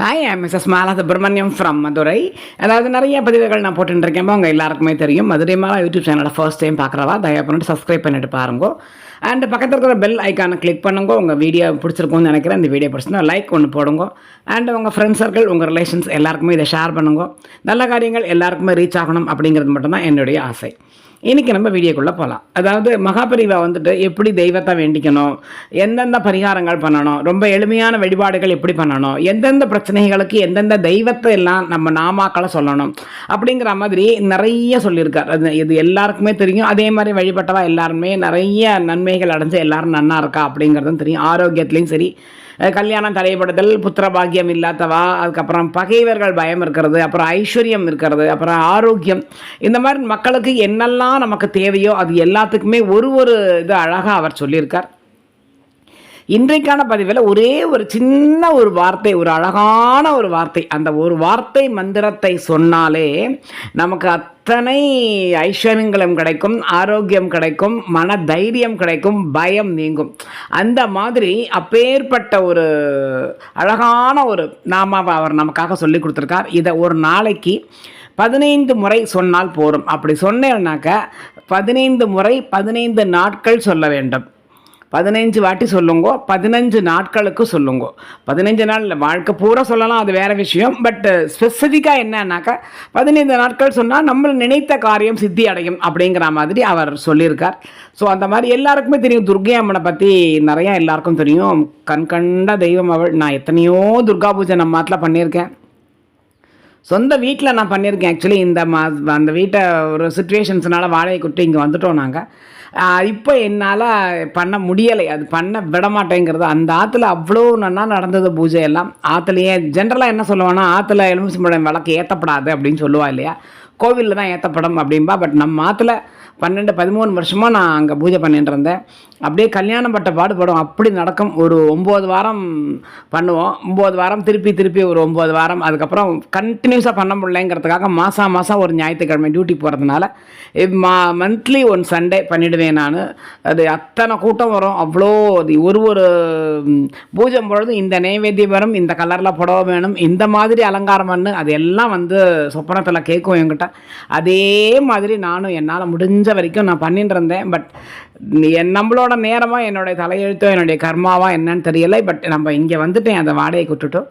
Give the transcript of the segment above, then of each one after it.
Hi I Mrs Mala Subramaniam from Madurai அதாவது நிறைய பதிவுகள் நான் போட்டுருக்கேன் உங்கள் எல்லாருக்குமே தெரியும். மதுரை மாலா யூடியூப் சேனலை ஃபர்ஸ்ட் டைம் பார்க்குறவா தயவு பண்ணிட்டு சப்ஸ்கிரைப் பண்ணிட்டு பாருங்க. அண்ட் பக்கத்தில் இருக்கிற பெல் ஐக்கானை கிளிக் பண்ணுங்க. உங்கள் வீடியோ பிடிச்சிருக்கும்னு நினைக்கிறேன். இந்த வீடியோ பிடிச்சிருந்தா லைக் ஒன்று போடுங்க. அண்ட் உங்கள் ஃப்ரெண்ட்ஸ் சர்க்கிள் உங்கள் ரிலேஷன்ஸ் எல்லாருக்குமே இதை ஷேர் பண்ணுங்க. நல்ல காரியங்கள் எல்லாருக்குமே ரீச் ஆகணும் அப்படிங்கிறது மட்டும்தான் என்னுடைய ஆசை. இன்றைக்கி நம்ம வீடியோக்குள்ளே போகலாம் அதாவது மகாபரிவா வந்துட்டு எப்படி தெய்வத்தை வேண்டிக்கணும் எந்தெந்த பரிகாரங்கள் பண்ணணும் ரொம்ப எளிமையான வழிபாடுகள் எப்படி பண்ணணும் எந்தெந்த பிரச்சனைகளுக்கு எந்தெந்த தெய்வத்தை எல்லாம் நம்ம நாமாக்களை சொல்லணும் அப்படிங்கிற மாதிரி நிறைய சொல்லியிருக்கார். அது இது எல்லாருக்குமே தெரியும். அதே மாதிரி வழிபட்டவா எல்லாருமே நிறைய நன்மைகள் அடைஞ்சு எல்லாரும் நன்னா இருக்கா அப்படிங்கிறதும் தெரியும். ஆரோக்கியத்துலேயும் சரி கல்யாணம் தடைப்படுதல் புத்திர பாக்கியம் இல்லாதவா அதுக்கப்புறம் பகைவர்கள் பயம் இருக்கிறது அப்புறம் ஐஸ்வர்யம் இருக்கிறது அப்புறம் ஆரோக்கியம். இந்த மாதிரி மக்களுக்கு என்னெல்லாம் நமக்கு தேவையோ அது எல்லாத்துக்குமே ஒரு ஒரு இது அழகாக அவர் சொல்லியிருக்கார். இன்றைக்கான பதிவில் ஒரே ஒரு சின்ன ஒரு வார்த்தை ஒரு அழகான ஒரு வார்த்தை. அந்த ஒரு வார்த்தை மந்திரத்தை சொன்னாலே நமக்கு அத்தனை ஐஸ்வர்யங்களும் கிடைக்கும் ஆரோக்கியம் கிடைக்கும் மன தைரியம் கிடைக்கும் பயம் நீங்கும். அந்த மாதிரி அப்பேற்பட்ட ஒரு அழகான ஒரு நாமாவை அவர் நமக்காக சொல்லி கொடுத்துருக்கார். இதை ஒரு நாளைக்கு பதினைந்து முறை சொன்னால் போதும் அப்படி சொன்னேன்னாக்க பதினைந்து முறை பதினைந்து நாட்கள் சொல்ல வேண்டும். பதினைஞ்சு வாட்டி சொல்லுங்கோ பதினஞ்சு நாட்களுக்கு சொல்லுங்க. பதினஞ்சு நாள் வாழ்க்கை பூரா சொல்லலாம் அது வேற விஷயம். பட் ஸ்பெசிஃபிக்காக uh, என்னன்னாக்கா பதினைந்து நாட்கள் சொன்னால் நம்ம நினைத்த காரியம் சித்தி அடையும் அப்படிங்கிற மாதிரி அவர் சொல்லியிருக்கார். ஸோ அந்த மாதிரி எல்லாருக்குமே தெரியும். துர்கை அம்மனை பற்றி நிறையா எல்லாருக்கும் தெரியும். கண் கண்ட தெய்வம் அவள். நான் எத்தனையோ துர்கா பூஜை நம்ம மாட்டில் பண்ணியிருக்கேன். சொந்த வீட்டில் நான் பண்ணியிருக்கேன். ஆக்சுவலி இந்த மா அந்த வீட்டை ஒரு சுச்சுவேஷன்ஸ்னால வாடகை குட்டி இங்கே வந்துட்டோம் நாங்கள் இப்போ என்னால் பண்ண முடியலை. அது பண்ண விடமாட்டேங்கிறது. அந்த ஆற்றுல அவ்வளோ நன்னா நடந்தது பூஜை எல்லாம். ஆற்றுலையே ஜென்ரலாக என்ன சொல்லுவான்னா ஆற்றுல எலுமிச்சம்பழம் விளக்கு ஏற்றப்படாது அப்படின்னு சொல்லுவா இல்லையா? கோவிலில் தான் ஏற்றப்படும் அப்படின்பா பட் நம்ம ஆற்றுல பன்னெண்டு பதிமூணு வருஷமாக நான் அங்கே பூஜை பண்ணிட்டு இருந்தேன். அப்படியே கல்யாணம் பட்ட பாடுபடும். அப்படி நடக்கும். ஒரு ஒம்பது வாரம் பண்ணுவோம். ஒம்பது வாரம் திருப்பி திருப்பி ஒரு ஒம்பது வாரம். அதுக்கப்புறம் கண்டினியூஸாக பண்ண முடியலங்கிறதுக்காக மாதம் மாதம் ஒரு ஞாயிற்றுக்கிழமை டியூட்டி போகிறதுனால மா மந்த்லி ஒன் சண்டே பண்ணிவிடுவேன் நான். அது அத்தனை கூட்டம் வரும். அவ்வளோ அது ஒரு ஒரு பூஜை பொழுது இந்த நைவேத்தியம் வரும் இந்த கலரில் புடவை வேணும் இந்த மாதிரி அலங்காரம் பண்ணு அது எல்லாம் வந்து சொப்பனத்தில் கேட்கும் என்கிட்ட. அதே மாதிரி நானும் என்னால் முடிஞ்ச வரைக்கும் நான் பண்ணிட்டு இருந்தேன் பட் என் நம்மளோட நேரமாக என்னுடைய தலையெழுத்தோ என்னுடைய கர்மாவா என்னன்னு தெரியலை. பட் நம்ம இங்கே வந்துட்டேன். அந்த வாடகை விட்டுட்டோம்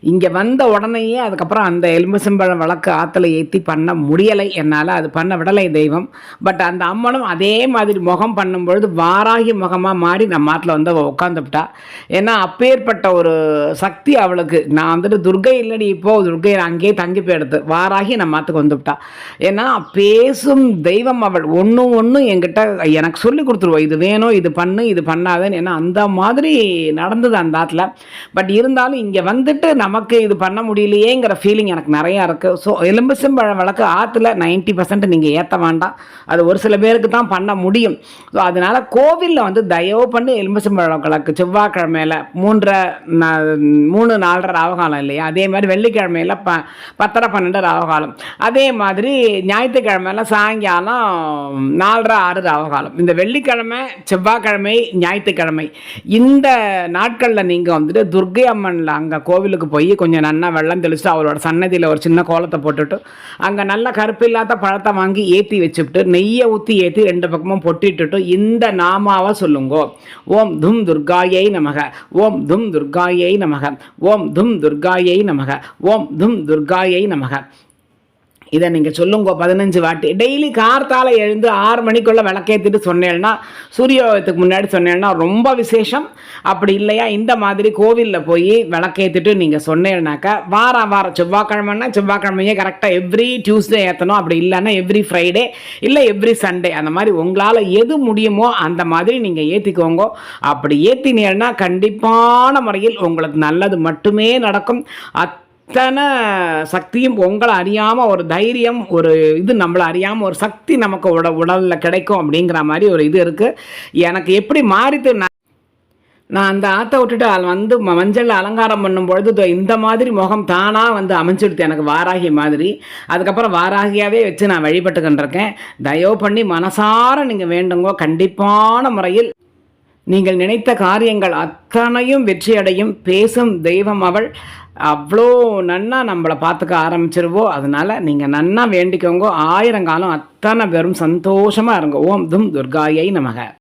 இங்கே வந்த உடனேயே அதுக்கப்புறம் அந்த எலும்புசம்பழம் வழக்கு ஆற்றுல ஏற்றி பண்ண முடியலை. என்னால் அது பண்ண விடலை தெய்வம். பட் அந்த அம்மனும் அதே மாதிரி முகம் பண்ணும்பொழுது வாராகி முகமாக மாறி நம்ம ஆட்டில் வந்து அவள் ஏன்னா அப்பேற்பட்ட ஒரு சக்தி அவளுக்கு. நான் வந்துட்டு துர்கை இல்லடி இப்போது துர்கை அங்கேயே தங்கி போயிடுது. வாராகி நம்ம ஆற்றுக்கு வந்துவிட்டா ஏன்னா பேசும் தெய்வம் அவள். ஒன்றும் ஒன்றும் என்கிட்ட எனக்கு சொல்லி கொடுத்துருவோம் இது வேணும் இது பண்ணு இது பண்ணாதேன்னு. ஏன்னா அந்த மாதிரி நடந்தது அந்த ஆற்றுல பட் இருந்தாலும் இங்கே வந்துட்டு நமக்கு இது பண்ண முடியலையேங்கிற ஃபீலிங் எனக்கு நிறையா இருக்குது ஸோ எலும்புசம்பழம் விளக்கு ஆற்றுல நைன்ட்டி பர்சன்ட் நீங்கள் ஏற்ற வேண்டாம். அது ஒரு சில பேருக்கு தான் பண்ண முடியும். ஸோ அதனால் கோவிலில் வந்து தயவு பண்ணி எலும்புசம்பழம் விளக்கு செவ்வாய்க்கிழமையில மூன்றரை மூணு நாலரை ராவகாலம் இல்லையா? அதே மாதிரி வெள்ளிக்கிழமையில ப பத்தரை பன்னெண்டு ராவகாலம் அதே மாதிரி ஞாயிற்றுக்கிழமையில் சாயங்காலம் நாலரை ஆறு ராவகாலம் இந்த வெள்ளிக்கிழமை செவ்வாய்க்கிழமை ஞாயிற்றுக்கிழமை. இந்த நாட்களில் நீங்கள் வந்துட்டு துர்கை அம்மனில் அங்கே கோவிலுக்கு போய் கொஞ்சம் நல்லா வெள்ளம் தெளிச்சுட்டு அவளோட சன்னதியில் ஒரு சின்ன கோலத்தை போட்டுட்டு அங்கே நல்ல கருப்பு இல்லாத பழத்தை வாங்கி ஏற்றி வச்சுவிட்டு நெய்யை ஊற்றி ஏற்றி ரெண்டு பக்கமும் பொட்டிட்டுட்டு இந்த நாமாவை சொல்லுங்கோ. ஓம் தும் துர்காயை நமக. ஓம் தும் துர்காயை நமக. ஓம் தும் துர்காயை நமக. ஓம் தும் துர்காயை நமக. இதை நீங்கள் சொல்லுங்க பதினஞ்சு வாட்டி. டெய்லி கார்த்தால எழுந்து ஆறு மணிக்குள்ளே விளக்கேற்றிட்டு சொன்னேன்னா சூரியோதயத்துக்கு முன்னாடி சொன்னேன்னா ரொம்ப விசேஷம். அப்படி இல்லையா? இந்த மாதிரி கோவிலில் போய் விளக்கேற்றிட்டு நீங்கள் சொன்னேன்னாக்கா வாரம் வாரம் செவ்வாய்க்கிழமைன்னா செவ்வாய்க்கிழமையே கரெக்டாக எவ்ரி டியூஸ்டே ஏற்றணும் அப்படி இல்லைன்னா எவ்ரி ஃப்ரைடே இல்லை எவ்ரி சண்டே அந்த மாதிரி உங்களால் எது முடியுமோ அந்த மாதிரி நீங்கள் ஏற்றிக்கோங்க அப்படி ஏற்றினீங்கன்னா கண்டிப்பான முறையில் உங்களுக்கு நல்லது மட்டுமே நடக்கும். அத் அத்தனை சக்தியும் உங்களை அறியாமல் ஒரு தைரியம் ஒரு இது நம்மளை அறியாமல் ஒரு சக்தி நமக்கு உட உடலில் கிடைக்கும் அப்படிங்கிற மாதிரி ஒரு இது இருக்குது எனக்கு எப்படி மாறித்து நான் நான் அந்த ஆற்றை விட்டுட்டு அதில் வந்து மஞ்சளில் மஞ்சள் அலங்காரம் பண்ணும் பொழுது இந்த மாதிரி முகம் தானாக வந்து அமைஞ்சிடுது எனக்கு வாராகி மாதிரி. அதுக்கப்புறம் வாராகியாகவே வச்சு நான் வழிபட்டுக்கிட்டு இருக்கேன் தயவு பண்ணி மனசார நீங்கள் வேண்டுங்கோ. கண்டிப்பான முறையில் நீங்கள் நினைத்த காரியங்கள் அத்தனையும் வெற்றியடையும். பேசும் தெய்வம் அவள். அவ்வளோ நன்னா நம்மளை பார்த்துக்க ஆரம்பிச்சிருவோ. அதனால நீங்கள் நன்னா வேண்டிக்கோங்க. ஆயிரங்காலம் அத்தனை பேரும் சந்தோஷமாக இருங்க. ஓம் தும் துர்காயை நமக.